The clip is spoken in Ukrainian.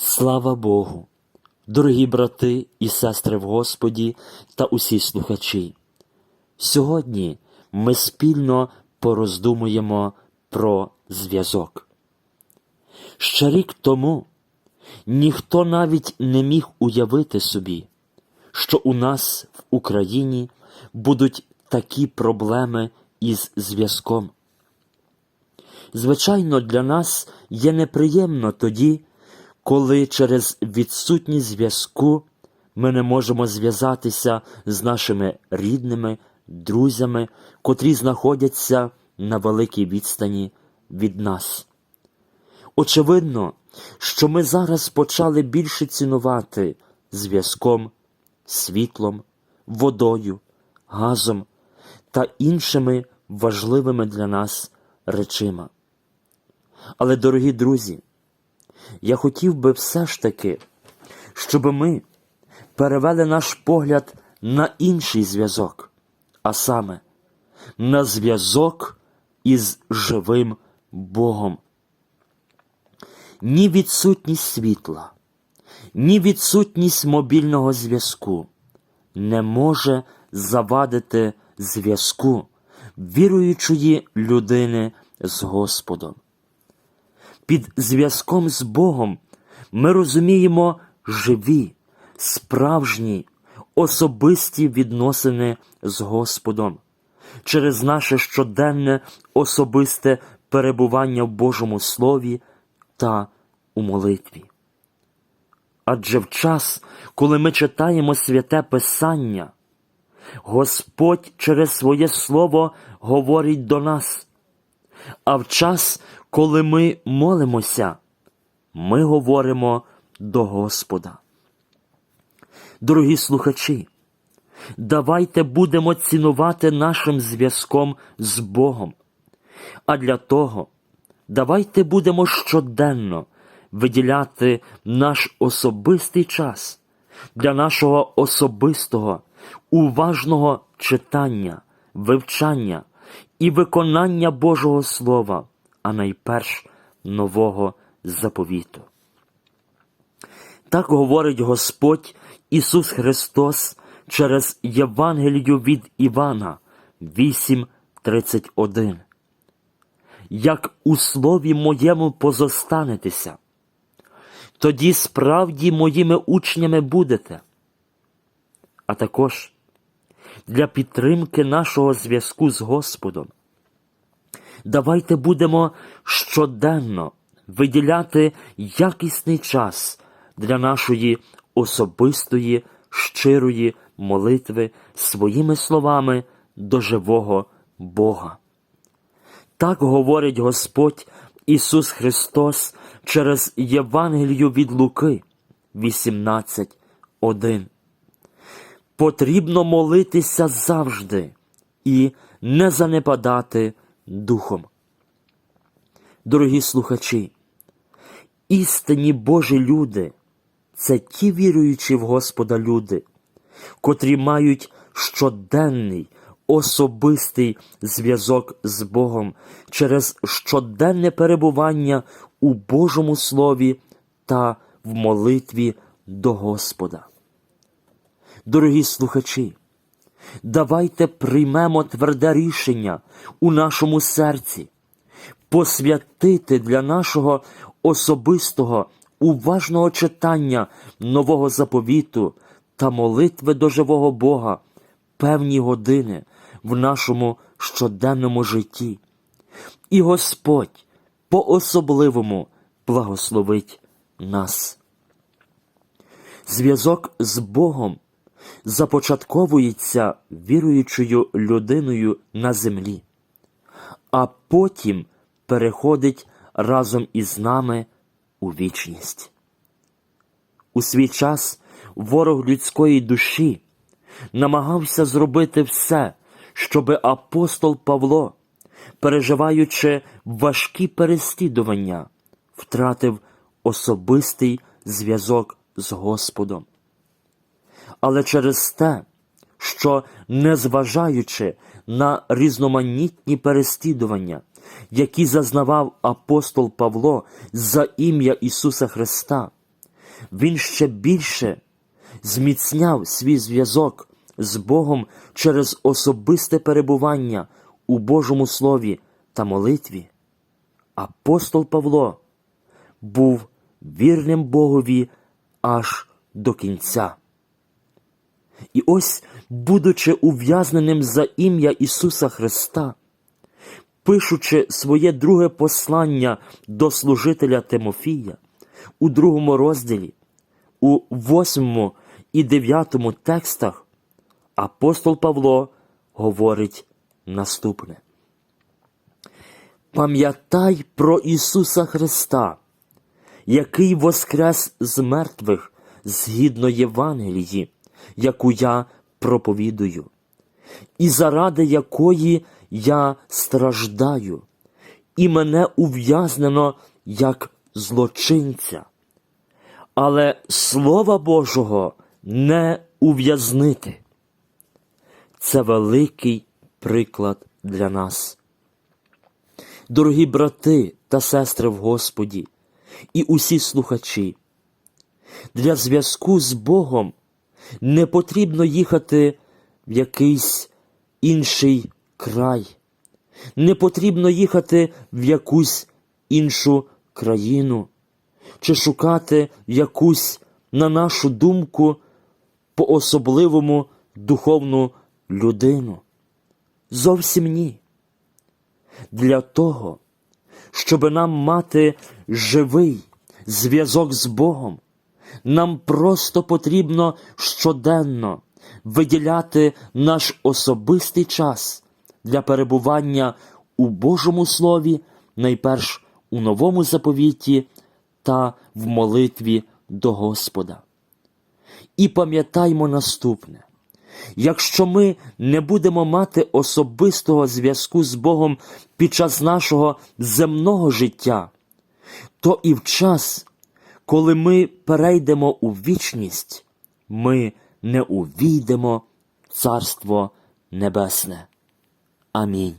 Слава Богу, дорогі брати і сестри в Господі та усі слухачі. Сьогодні ми спільно пороздумуємо про зв'язок. Ще рік тому ніхто навіть не міг уявити собі, що у нас в Україні будуть такі проблеми із зв'язком. Звичайно, для нас є неприємно тоді, коли через відсутність зв'язку ми не можемо зв'язатися з нашими рідними, друзями, котрі знаходяться на великій відстані від нас. Очевидно, що ми зараз почали більше цінувати зв'язком, світлом, водою, газом та іншими важливими для нас речима. Але, дорогі друзі, я хотів би все ж таки, щоб ми перевели наш погляд на інший зв'язок, а саме на зв'язок із живим Богом. Ні відсутність світла, ні відсутність мобільного зв'язку не може завадити зв'язку віруючої людини з Господом. Під зв'язком з Богом ми розуміємо живі, справжні, особисті відносини з Господом через наше щоденне особисте перебування в Божому Слові та у молитві. Адже в час, коли ми читаємо святе Писання, Господь через своє Слово говорить до нас, а в час, коли ми молимося, ми говоримо до Господа. Дорогі слухачі, давайте будемо цінувати нашим зв'язком з Богом. А для того давайте будемо щоденно виділяти наш особистий час для нашого особистого, уважного читання, вивчання і виконання Божого Слова, а найперш нового заповіту. Так говорить Господь Ісус Христос через Євангелію від Івана 8.31. Як у слові моєму позостанетеся, тоді справді моїми учнями будете. А також для підтримки нашого зв'язку з Господом. Давайте будемо щоденно виділяти якісний час для нашої особистої, щирої молитви своїми словами до живого Бога. Так говорить Господь Ісус Христос через Євангелію від Луки 18.1. Потрібно молитися завжди і не занепадати духом. Дорогі слухачі, істинні Божі люди це ті віруючі в Господа люди, котрі мають щоденний особистий зв'язок з Богом через щоденне перебування у Божому Слові та в молитві до Господа. Дорогі слухачі, давайте приймемо тверде рішення у нашому серці, посвятити для нашого особистого уважного читання нового заповіту та молитви до живого Бога певні години в нашому щоденному житті. І Господь по-особливому благословить нас. Зв'язок з Богом започатковується віруючою людиною на землі, а потім переходить разом із нами у вічність. У свій час ворог людської душі намагався зробити все, щоби апостол Павло, переживаючи важкі переслідування, втратив особистий зв'язок з Господом. Але через те, що, незважаючи на різноманітні переслідування, які зазнавав апостол Павло за ім'я Ісуса Христа, він ще більше зміцняв свій зв'язок з Богом через особисте перебування у Божому Слові та молитві. Апостол Павло був вірним Богові аж до кінця. І ось, будучи ув'язненим за ім'я Ісуса Христа, пишучи своє друге послання до служителя Тимофія у другому розділі, у восьмому і дев'ятому текстах, апостол Павло говорить наступне. Пам'ятай про Ісуса Христа, який воскрес з мертвих згідно Євангелії, яку я проповідую, і заради якої я страждаю, і мене ув'язнено як злочинця. Але Слова Божого не ув'язнити. Це великий приклад для нас. Дорогі брати та сестри в Господі і усі слухачі, для зв'язку з Богом не потрібно їхати в якийсь інший край, не потрібно їхати в якусь іншу країну чи шукати якусь, на нашу думку, по-особливому духовну людину. Зовсім ні. Для того, щоб нам мати живий зв'язок з Богом, нам просто потрібно щоденно виділяти наш особистий час для перебування у Божому Слові, найперш у новому заповіті та в молитві до Господа. І пам'ятаймо наступне. Якщо ми не будемо мати особистого зв'язку з Богом під час нашого земного життя, то і в час, коли ми перейдемо у вічність, ми не увійдемо в Царство Небесне. Амінь.